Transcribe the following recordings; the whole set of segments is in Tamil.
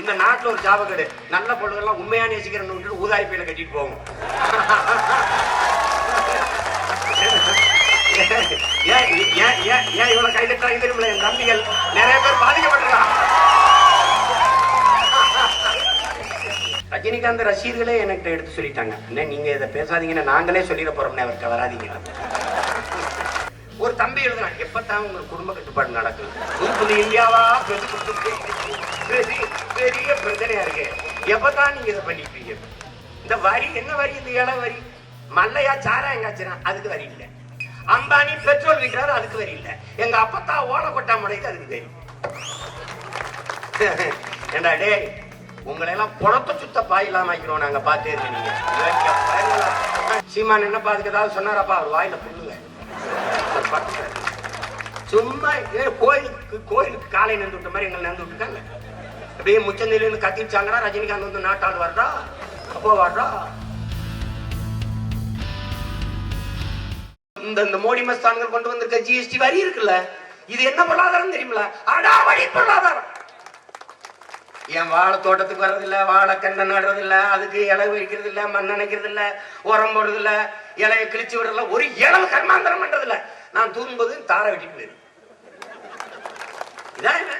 இந்த நாட்டில் ஒரு ஜாபகேடு நல்ல பொண்ணுங்கெல்லாம் உண்மையான நேசிக்கிறன்னு விட்டுட்டு ஊதாரி பையில கட்டிட்டு போவோம். ஏன் ஏன் ஏன் ஏன் இவ்வளவு கை தட்டுறாங்க தெரியுமில்ல? என் தம்பிகள். நிறைய பேர் பாதிக்கப்பட்டிருக்கான் ரஜினிகாந்த் ரசிகர்களே என்கிட்ட எடுத்து சொல்லிட்டாங்க. என்ன நீங்கள் இதை பேசாதீங்கன்னு நாங்களே சொல்லிட போறோம்னே அவர்கிட்ட வராதீங்க. ஒரு தம்பி எழுதுறான் எப்பத்தான் உங்களுக்கு குடும்ப கட்டுப்பாடு நடக்கும் புது இந்தியாவா? பெரிய பெரிய பெரிய பிரச்சனையா இருக்கு. எப்பதான் நீங்க இதை பண்ணிப்பீங்க இந்த வரி என்ன வரி? இந்த ஏழை வரி. மல்லையா சாராயம் காய்ச்சினா அதுக்கு வரி இல்லை. அம்பானி பெட்ரோல் விற்கிறாரு அதுக்கு வரி இல்லை. எங்க அப்பத்தா ஓலை கொட்டா முடைக்கு அதுக்கு வரி. ஏண்டா டேய் உங்களை எல்லாம் புணத்த சுத்த பாய் இல்லாம ஆக்கிறோம் நாங்க பார்த்தே இருக்கீங்க சீமான் என்ன அதுக்கு ஏதாவது சொன்னாரப்பா அவர் வாயில புல்லுங்க அவர் சும்மா கோயிலுக்கு கோயிலுக்கு காலை நந்து விட்ட மாதிரி எங்களை நந்து விட்டுட்டாங்க. அப்படியே முச்சந்திலிருந்து கத்திச்சாங்கன்னா ரஜினிகாந்த் வந்து நாட்டாள் வர்றா அப்போ வர்றா. இந்த இந்த மோடி மஸ்தான்கள் கொண்டு வந்திருக்க ஜிஎஸ்டி வரி இருக்குல்ல இது என்ன பொருளாதாரம் தெரியுமில அடாவடி பொருளாதாரம். என் வாழை தோட்டத்துக்கு வர்றதில்ல வாழை கண்ணை நடுறதில்ல அதுக்கு இலை வைக்கிறது இல்ல மண் நினைக்கிறது இல்ல உரம் போடுறதில்ல இலையை கிழிச்சு விடுறதில்ல ஒரு இளவு கர்மாந்திரம் பண்றதில்லை. நான் தூங்கும்போது தாரை வெட்டிட்டு போயிரு இதான் என்ன?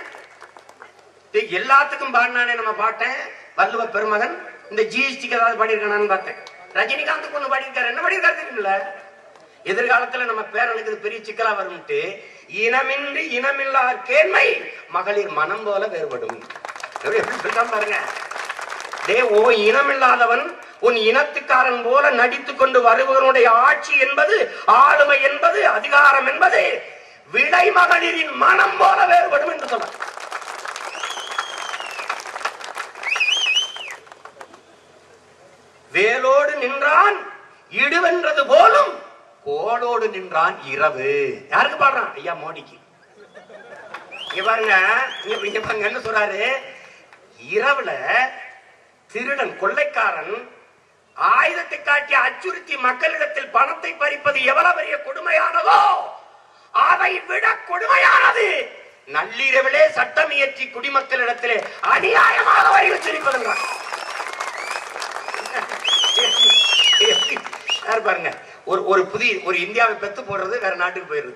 எல்லாத்துக்கும் பாடினானே நம்ம பாட்டேன் வல்லுவ பெருமகன் இந்த ஜிஎஸ்டிக்கு ஏதாவது பாடியிருக்கானான்னு பார்த்தேன். ரஜினிகாந்துக்கு ஒண்ணு பாடியிருக்காரு. என்ன பாடியிருக்காரு தெரியல எதிர்காலத்துல நம்ம பேரனுக்கு இது பெரிய சிக்கலா வரும்ட்டு இனமின்றி இனமில்லார் கேண்மை மகளிர் மனம் போல வேறுபடும். எப்படி எப்படி பாருங்க. டே ஓ இனமில்லாதவன் உன் இனத்துக்காரன் போல நடித்துக் கொண்டு வருபவனுடைய ஆட்சி என்பது ஆளுமை என்பது அதிகாரம் என்பது விடை மகளிரின் மனம் போல வேறுபடும் என்று சொல்ல வேலோடு நின்றான் இடுவென்றது போலும் கோலோடு நின்றான் இரவு. யாருக்கு பாடுறான்? ஐயா மோடிக்கு. இங்க என்ன சொல்றாரு? இரவுல திருடன் கொள்ளைக்காரன் ஆயுதத்தை காட்டி அச்சுறுத்தி மக்களிடத்தில் பணத்தை பறிப்பது எவ்வளவு பெரிய கொடுமையானதோ அதை விட கொடுமையானது. நள்ளிரவிலே சட்டம் இயற்றி குடிமக்களிடத்திலே அநியாயமாக வரி வச்சிருப்பதுங்கிறான் பாருங்க ஒரு ஒரு புதிய ஒரு இந்தியாவை பெத்து போடுறது வேற நாட்டுக்கு போயிடுது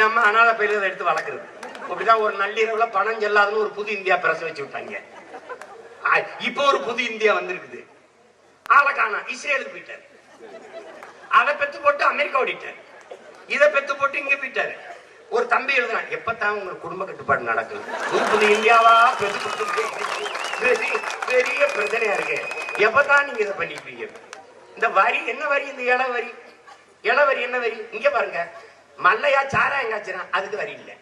நம்ம அனாதை பயிர்களை எடுத்து வளர்க்குறது. அப்படிதான் ஒரு நள்ளிரவுல பணம் செல்லாதுன்னு ஒரு புது இந்தியா பிரச வச்சு விட்டாங்க. இப்போ ஒரு புது இந்தியா வந்திருக்குது. ஆளை காணா இஸ்ரேலுக்கு போயிட்டாரு. அதை பெத்து போட்டு அமெரிக்கா ஓடிட்டாரு. இதை பெத்து போட்டு இங்க போயிட்டாரு. ஒரு தம்பி எழுதுறான் எப்பத்தான் உங்க குடும்ப கட்டுப்பாடு நடக்கும் புது புது இந்தியாவா? பெத்து பெரிய பெரிய பிரச்சனையா இருக்கு. எப்பதான் நீங்க இதை பண்ணிப்பீங்க? இந்த வரி என்ன வரி? இந்த இள வரி. இள வரி என்ன வரி? இங்க பாருங்க. மல்லையா சாராயம் காய்ச்சினா அதுக்கு வரி இல்லை.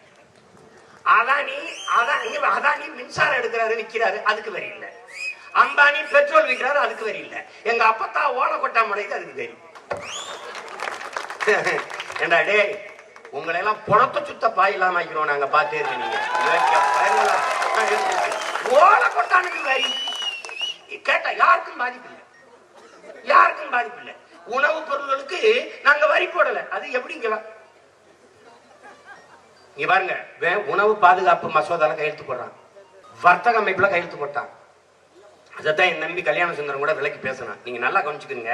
அதானி அதான் அதானி மின்சாரம் எடுக்கிறாரு விற்கிறாரு அதுக்கு வரி இல்லை. அம்பானி பெட்ரோல் விற்கிறாரு அதுக்கு வரி இல்லை. எங்க அப்பத்தா ஓலை கொட்டா முடைக்கு அதுக்கு வரி ஏண்டா டேய் உங்களை எல்லாம் புணத்த சுத்த பாயில்லாம ஆக்கிறோம் நாங்க பார்த்தே இருக்கீங்க. ஓலை கொட்டானுக்கு வரி கேட்டா யாருக்கும் பாதிப்பு இல்லை. யாருக்கும் பாதிப்பு இல்லை. உணவுப் பொருள்களுக்கு நாங்க வரி போடல. அது எப்படிங்க இங்க பாருங்க வே- உணவு பாதுகாப்பு மசோதால கையெழுத்து போடுறான். வர்த்தக அமைப்புல கையெழுத்து போட்டான். அதைத்தான் என் நம்பி கல்யாண சுந்தரம் கூட விலைக்கு பேசணும் நீங்க நல்லா கவனிச்சுக்கோங்க.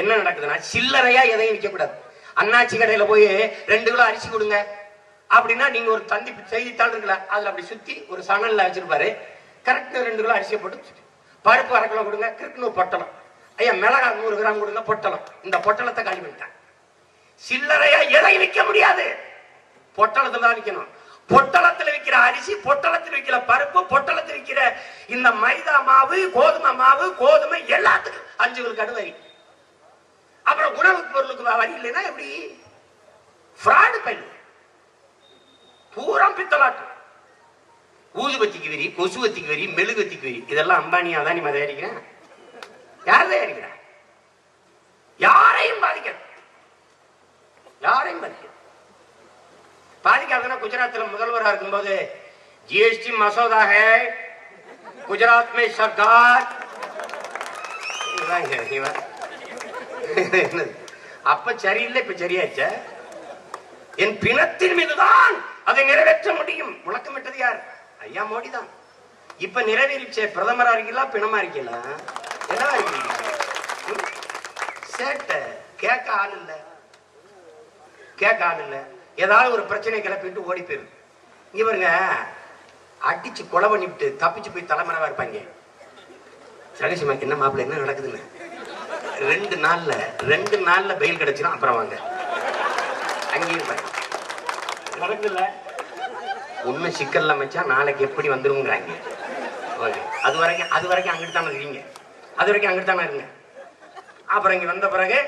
என்ன நடக்குதுன்னா சில்லறையா எதையும் விற்கக்கூடாது அண்ணாச்சி கடையில போய் ரெண்டு கிலோ அரிசி கொடுங்க. அப்படின்னா நீங்க ஒரு தந்தி செய்தித்தாள் இருக்கல அதுல அப்படி சுத்தி ஒரு சணல்ல வச்சிருப்பாரு. கரெக்ட் ரெண்டு கிலோ அரிசியை போட்டு பருப்பு அரை கிலோ கொடுங்க கரெக்ட் பொட்டலம். ஐயா மிளகா நூறு கிராம் கொடுங்க பொட்டலம். இந்த பொட்டலத்தை காலி பண்ணிட்டாங்க சில்லறையா எதை விற்க முடியாது? பொட்டலத்துல தான் விற்கணும். பொட்டளத்தில் விற்கிற அரிசி பொட்டளத்தில் விற்கிற பருப்பு பொட்டளத்தில் விற்கிற இந்த மைதா மாவு கோதுமை மாவு கோதுமை எல்லாத்துக்கும் அஞ்சு விழுக்காடு வரி அப்புறம் உணவு பொருளுக்கு வரி இல்லைன்னா எப்படி? ஃப்ராடு பண்ணு பூரா பித்தலாட்டம் ஊதுபத்திக்கு வரி கொசுவத்திக்கு வரி மெழுகுவத்திக்கு வரி. இதெல்லாம் அம்பானி அதானி தயாரிக்கிறேன். யார் தயாரிக்கிறா? யாரையும் பாதிக்க யாரையும் பாதிக்க பாதிக்காதுன்னா குஜராத்தில் முதல்வராக இருக்கும்போது ஜிஎஸ்டி மசோதா குஜராத் மே சர்க்கார். அப்ப சரியில்லை இப்ப சரியாச்ச என் பிணத்தின் மீதுதான் அதை நிறைவேற்ற முடியும். முழக்கமிட்டது யார்? ஐயா மோடி தான் இப்ப நிறைவேறிச்சே பிரதமரா இருக்கலாம் பிணமா இருக்கலாம் என்னவா இருக்கீங்க? சேட்ட கேட்க ஆள் இல்லை. கேட்க ஆள் இல்லை. ஏதாவது ஒரு பிரச்சனை கிளப்பிட்டு ஓடி போயிருது இங்க பாருங்க அடிச்சு கொலை பண்ணிவிட்டு தப்பிச்சு போய் தலைமறைவா இருப்பாங்க. சகசிமா என்ன மாப்பிள்ள என்ன நடக்குதுன்னு? ரெண்டு நாள்ல ரெண்டு நாள்ல பெயில் கிடைச்சிடும் அப்புறம் வாங்க. அங்கேயும் நடக்குதுல்ல? உண்மை சிக்கல்ல அமைச்சா நாளைக்கு எப்படி வந்துருங்கிறாங்க ஓகே. அது வரைக்கும் அது வரைக்கும் அங்கிட்டு தானே இருக்கீங்க. அது வரைக்கும் அங்கிட்டு தானே இருங்க. அப்புறம் இங்க வந்த பிறகு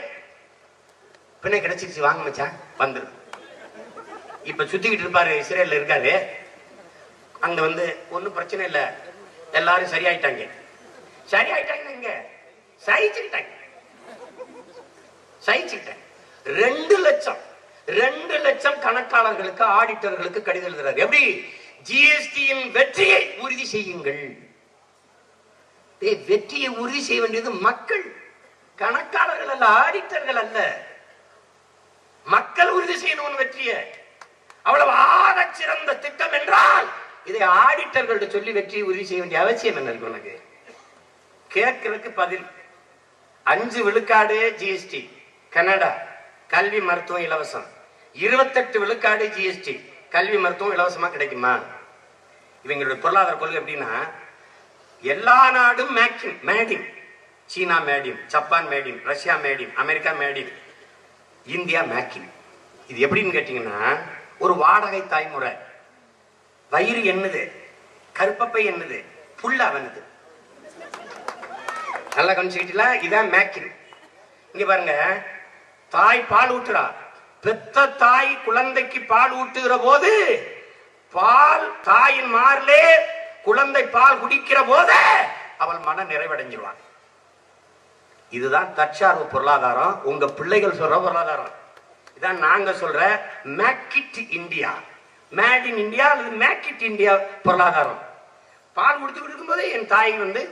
பின்ன கிடைச்சிருச்சு வாங்க மச்சான். வந்துடும் இப்ப சுத்திக்கிட்டு இருப்பாரு இஸ்ரேல்ல இருக்காரு. அங்க வந்து ஒன்னும் பிரச்சனை இல்ல. எல்லாரும் சரியாயிட்டாங்க. சரியாயிட்டாங்க சகிச்சுக்கிட்டாங்க. சகிச்சுக்கிட்டாங்க. ரெண்டு லட்சம் ரெண்டு லட்சம் கணக்காளர்களுக்கு ஆடிட்டர்களுக்கு கடிதம் எழுதுறாரு. எப்படி? ஜிஎஸ்டியின் வெற்றியை உறுதி செய்யுங்கள். வெற்றியை உறுதி செய்ய வேண்டியது மக்கள். கணக்காளர்கள் அல்ல ஆடிட்டர்கள் அல்ல. மக்கள் உறுதி செய்யணும் வெற்றியை. அவ்வளவு ஆக சிறந்த திட்டம் என்றால் இதை ஆடிட்டர்கள்ட்ட சொல்லி வெற்றியை உறுதி செய்ய வேண்டிய அவசியம் என்ன இருக்கு உனக்கு? கேட்கறதுக்கு பதில். அஞ்சு விழுக்காடு ஜிஎஸ்டி கனடா கல்வி மருத்துவம் இலவசம். இருபத்தெட்டு விழுக்காடு ஜிஎஸ்டி கல்வி மருத்துவம் இலவசமா கிடைக்குமா? இவங்களுடைய பொருளாதார கொள்கை எப்படின்னா எல்லா நாடும் மேக்கிங் மேடிங். சீனா made in Japan made in Russia made in அமெரிக்கா மேடின் இந்தியா மேக்கிங். இது எப்படின்னு கேட்டீங்கன்னா ஒரு வாடகை தாய்முறை. வயிறு என்னது? கருப்பப்பை என்னது? புல்லா வந்தது நல்லா கவனிச்சுக்கிட்டீங்களா? இதான் மேக்கிங் இங்க பாருங்க. தாய் பால் ஊட்டுறா பெத்த தாய் குழந்தைக்கு பால் ஊட்டுகிற போது பால் தாயின் மாறிலே குழந்தை பால் குடிக்கிற போது அவள் மன நிறைவடைஞ்சிருவான் இதுதான் தற்சார்பு பொருளாதாரம். உங்க பிள்ளைகள் சொல்ற பொருளாதாரம். இதான் நாங்க சொல்ற make in India made in India அல்லது மேக்கிட் இந்தியா பொருளாதாரம். பால் கொடுத்துக்கிட்டு இருக்கும்போது என் தாய் வந்து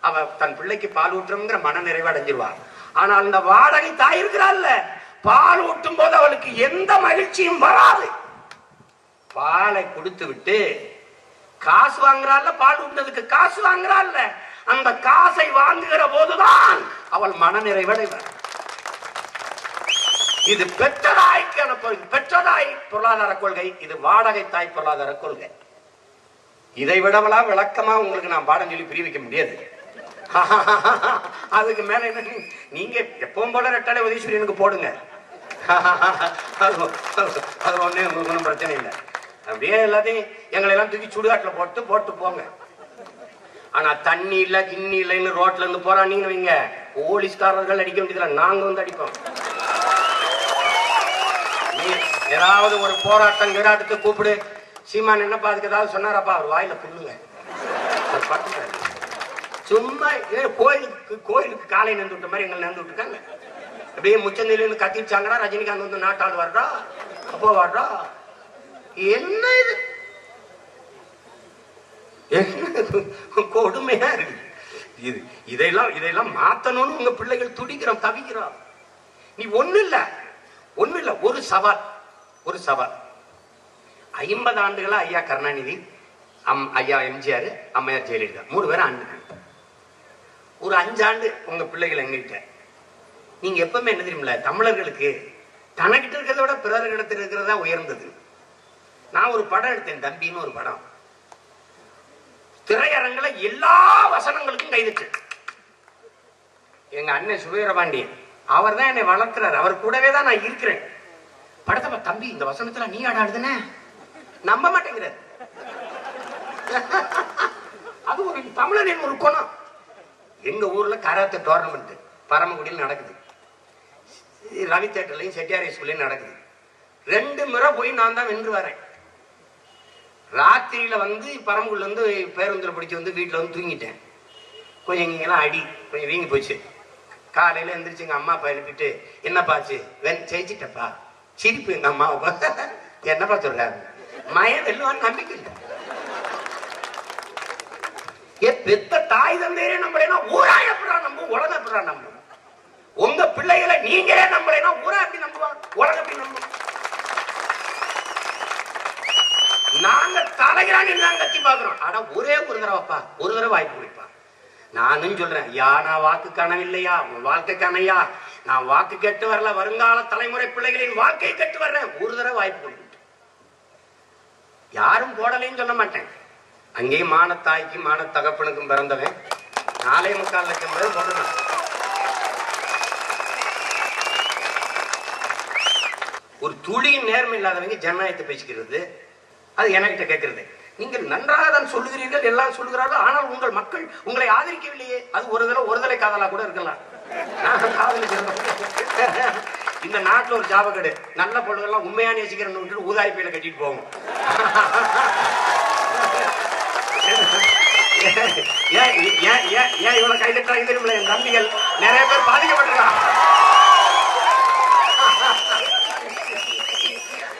அவ தன் பிள்ளைக்கு பால் ஊற்றணுங்கிற மன நிறைவு அடைஞ்சிருவார் ஆனால் இந்த வாடகை தாய் இருக்கிறாள்ல பால் ஊட்டும் போது அவளுக்கு எந்த மகிழ்ச்சியும் வராது. பாலை கொடுத்து விட்டு காசு வாங்குறாள்ல பால் ஊட்டுறதுக்கு காசு வாங்குறாள் அந்த காசை வாங்குகிற போதுதான் அவள் மன நிறைவடைவார் இது பெற்றதாய்க்கான கொள்கை பெற்றதாய் பொருளாதார கொள்கை இது வாடகை தாய் பொருளாதார கொள்கை. இதை விடவெல்லாம் விளக்கமா உங்களுக்கு நான் பாடம் சொல்லி புரிய வைக்க முடியாது. அதுக்கு மேல என்ன நீங்க எப்பவும் போல ரெட்டலை உதீஸ்வரனுக்கு போடுங்க. அது ஒண்ணு உங்களுக்கு ஒன்றும் பிரச்சனை இல்லை. அப்படியே எல்லாத்தையும் எங்களை எல்லாம் தூக்கி சுடுகாட்டுல போட்டு போட்டு போங்க. ஆனா தண்ணி இல்ல கிண்ணி இல்லைன்னு ரோட்ல இருந்து போறானீங்கன்னு வைங்க. போலீஸ்காரர்கள் அடிக்க வேண்டியதுல நாங்க வந்து அடிப்போம். ஏதாவது ஒரு போராட்டம் கிராட்டத்தை கூப்பிடு. சீமான் என்னப்பா அதுக்கு ஏதாவது சொன்னாரப்பா? அவர் வாயில புண்ணுங்க. சும்மா கோயிலுக்கு கோயிலுக்கு காலை நின்று விட்ட மாதிரி எங்களை நின்று விட்டுருக்காங்க. அப்படியே முச்சந்திலிருந்து கத்திச்சாங்கடா ரஜினிகாந்த் வந்து நாட்டாள் வர்றா அப்போ வர்றா. என்ன இது? என்ன கொடுமையா இருக்கு. இது இதையெல்லாம் இதையெல்லாம் மாத்தணும்னு உங்க பிள்ளைகள் துடிக்கிறோம் தவிக்கிறோம். நீ ஒண்ணு இல்ல ஒண்ணு இல்ல ஒரு சவால். ஒரு சவால் ஐம்பது ஆண்டுகளா ஐயா கருணாநிதி அம் ஐயா எம்ஜிஆர் அம்மையார் ஜெயலலிதா. மூணு பேரும் ஆண்டுகள். ஒரு அஞ்சாண்டு உங்க பிள்ளைகள் எங்கிட்ட நீங்க எப்பவுமே என்ன தெரியுமில்ல தமிழர்களுக்கு தனக்கிட்ட இருக்கிறத விட பிறர்களிடத்தில் இருக்கிறதா உயர்ந்தது. நான் ஒரு படம் எடுத்தேன் தம்பின்னு ஒரு படம். திரையரங்கில் எல்லா வசனங்களுக்கும் கைதுச்சு எங்க அண்ணன் சுவீரபாண்டியன் அவர் தான் என்னை வளர்க்கிறார் அவர் கூடவே தான் நான் இருக்கிறேன். படத்தை தம்பி இந்த வசனத்துல நீ ஆடாடுதுன நம்ப மாட்டேங்கிறார். அது ஒரு தமிழனின் ஒரு குணம். எங்க ஊர்ல கராத்தே டோர்னமெண்ட் பரமக்குடியில் நடக்குது. ரவி தேட்டர்லையும் செட்டியார் ஸ்கூல்லையும் நடக்குது. ரெண்டு முறை போய் நான் தான் வென்று வரேன். ராத்திரியில வந்து பரம்புள்ள இருந்து பேருந்தில் பிடிச்சி வந்து வீட்டில் வந்து தூங்கிட்டேன். கொஞ்சம் இங்கெல்லாம் அடி கொஞ்சம் வீங்கி போச்சு. காலையில எந்திரிச்சு எங்க அம்மா அப்பா எழுப்பிட்டு என்னப்பா ஆச்சு? வென் ஜெயிச்சிட்டப்பா சிரிப்பு எங்க அம்மா என்னப்பா சொல்றாரு? மய வெல்லுவான்னு நம்பிக்கை இல்லை. ஏ பெத்த தாய் தந்தையரே நம்மளேனா ஊரா எப்படா நம்ப உலகம் எப்படா நம்ப உங்க பிள்ளைகளை நீங்களே நம்பலைன்னா ஊரா எப்படி நம்புவாங்க? உலகம் எப்படி நம்பும்? நாங்க தலைகிறாங்க தான் கட்சி பாக்குறோம் ஆனா ஒரே ஒரு தடவைப்பா ஒரு தடவை வாய்ப்பு கொடுப்பா. நானும் சொல்றேன் யா நான் வாக்கு காணவில்லையா உன் வாழ்க்கை காணையா நான் வாக்கு கேட்டு வரல வருங்கால தலைமுறை பிள்ளைகளின் வாழ்க்கை கேட்டு வர்றேன். ஒரு தடவை வாய்ப்பு கொடுத்து யாரும் போடலைன்னு சொல்ல மாட்டேன். அங்கேயும் மானத்தாய்க்கும் மான தகப்பனுக்கும் பிறந்தவன். நாலே முக்கால் லட்சம் பேர் போட்டுருக்கான். ஒரு துளி நேர்மை இல்லாதவங்க ஜனநாயகத்தை பேசிக்கிறது. அது என்கிட்ட கேட்கறது. நீங்கள் நன்றாக தான் சொல்லுகிறீர்கள் எல்லாம் சொல்லுகிறார்கள் ஆனால் உங்கள் மக்கள் உங்களை ஆதரிக்கவில்லையே. அது ஒரு தடவை ஒரு தலை காதலா கூட இருக்கலாம். நான் காதலிக்கிறேன் இந்த நாட்டில் ஒரு ஜாபக்கடு நல்ல பொழுதெல்லாம் உண்மையான நேசிக்கிறேன்னு விட்டுட்டு ஊதாரி பையில கட்டிட்டு போவோம். ஏன் ஏன் ஏன் ஏன் இவ்வளவு கை தட்டுறாங்க தெரியுமில்ல? என் தம்பிகள். நிறைய பேர் பாதிக்கப்பட்டிருக்கான்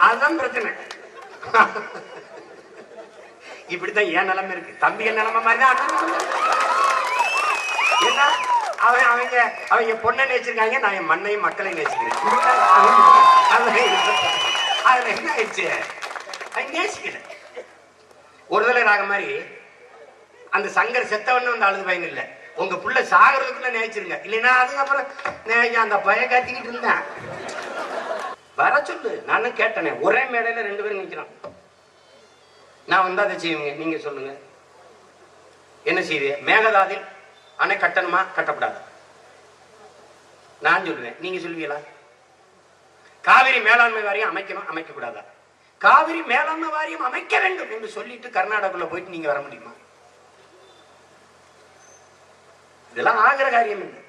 அதுதான் பிரச்சனை. இப்படித்தான் ஏன் நிலைமை இருக்கு. தம்பிகள் நிலைமை மாதிரி தான் என்ன அவன் அவங்க அவங்க பொண்ணை நினைச்சிருக்காங்க நான் என் மண்ணையும் மக்களையும் நேசிக்கிறேன் அதுல என்ன ஆயிடுச்சு? அவன் நேசிக்கல ஒரு தலை ராக மாதிரி அந்த சங்கர் செத்தவன்னு வந்து அழுது பயன் இல்லை. உங்க புள்ள சாகிறதுக்குள்ள நினைச்சிருங்க. இல்லைன்னா அதுக்கப்புறம் அந்த பய கத்திக்கிட்டு இருந்தேன். வர சொல்லு. நானும் கேட்டனே. ஒரே மேடையில ரெண்டு பேரும் நிற்கிறான் நான் வந்து அதை செய்வீங்க நீங்க சொல்லுங்க. என்ன செய்வீங்க மேகதாதில் அணை கட்டணுமா? கட்டப்படாது நான் சொல்லுவேன் நீங்க சொல்லுவீங்களா காவிரி மேலாண்மை வாரியம் அமைக்கணும் அமைக்க கூடாதா காவிரி மேலாண்மை வாரியம் அமைக்க வேண்டும் என்று சொல்லிட்டு கர்நாடகாக்குள்ள போயிட்டு நீங்க வர முடியுமா? இதெல்லாம் ஆகிற காரியம் இல்லை.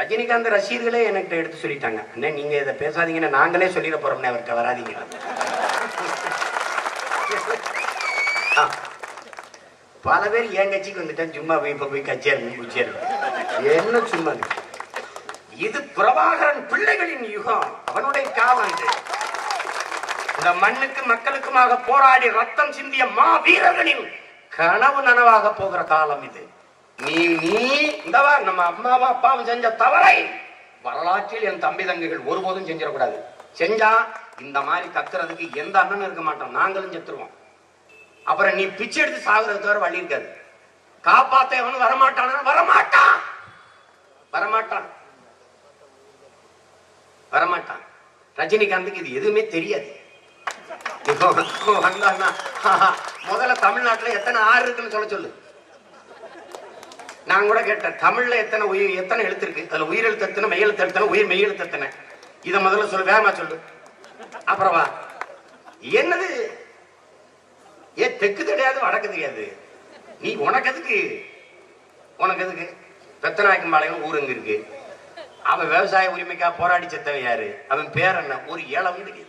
ரஜினிகாந்த் ரசிகர்களே என்கிட்ட எடுத்து சொல்லிட்டாங்க. அண்ணே நீங்க இதை பேசாதீங்கன்னு நாங்களே சொல்லிட போறோம்னே அவர்கிட்ட வராதீங்க. பல பேர் என் கட்சிக்கு வந்துட்டேன் சும்மா போய் இப்ப போய் கட்சியா இருந்து குடிச்சேரு என்ன சும்மா இது? இது பிரபாகரன் பிள்ளைகளின் யுகம். அவனுடைய காலம் இது. இந்த மண்ணுக்கு மக்களுக்குமாக போராடி ரத்தம் சிந்திய மா வீரர்களின் கனவு நனவாக போகிற காலம் இது. நீ நீ இந்தவா நம்ம அம்மாவும் அப்பாவும் செஞ்ச தவறை வரலாற்றில் என் தம்பி தங்கைகள் ஒருபோதும் செஞ்சிடக்கூடாது. செஞ்சா இந்த மாதிரி கத்துறதுக்கு எந்த அண்ணனும் இருக்க மாட்டோம் நாங்களும் செத்துருவோம். அப்புறம் நீ பிச்சை எடுத்து சாகுறது தவிர வழி இருக்காது. காப்பாத்த எவனும் வரமாட்டானா? வரமாட்டான்! வரமாட்டான். வரமாட்டான். ரஜினிகாந்துக்கு இது எதுவுமே தெரியாது. முதல்ல தமிழ்நாட்டுல எத்தனை ஆறு இருக்குன்னு சொல்ல சொல்லு. நான் கூட கேட்டேன் தமிழ்ல எத்தனை உயிர் எத்தனை எழுத்து இருக்கு அதுல உயிர் எத்தனை மெய் எழுத்து எத்தனை உயிர் மெய் எத்தனை இதை முதல்ல சொல்லு வேகமா சொல்லு. அப்புறம் வா. என்னது? ஏன் தெற்கு தெரியாது வடக்கு தெரியாது. நீ உனக்கு எதுக்கு? உனக்கு எதுக்கு? பெத்தநாயக்கம்பாளையம் ஊர் எங்க இருக்கு? அவன் விவசாய உரிமைக்காக போராடி செத்தவன் யாரு? அவன் பேர் என்ன? ஒரு ஏழவும் தெரியாது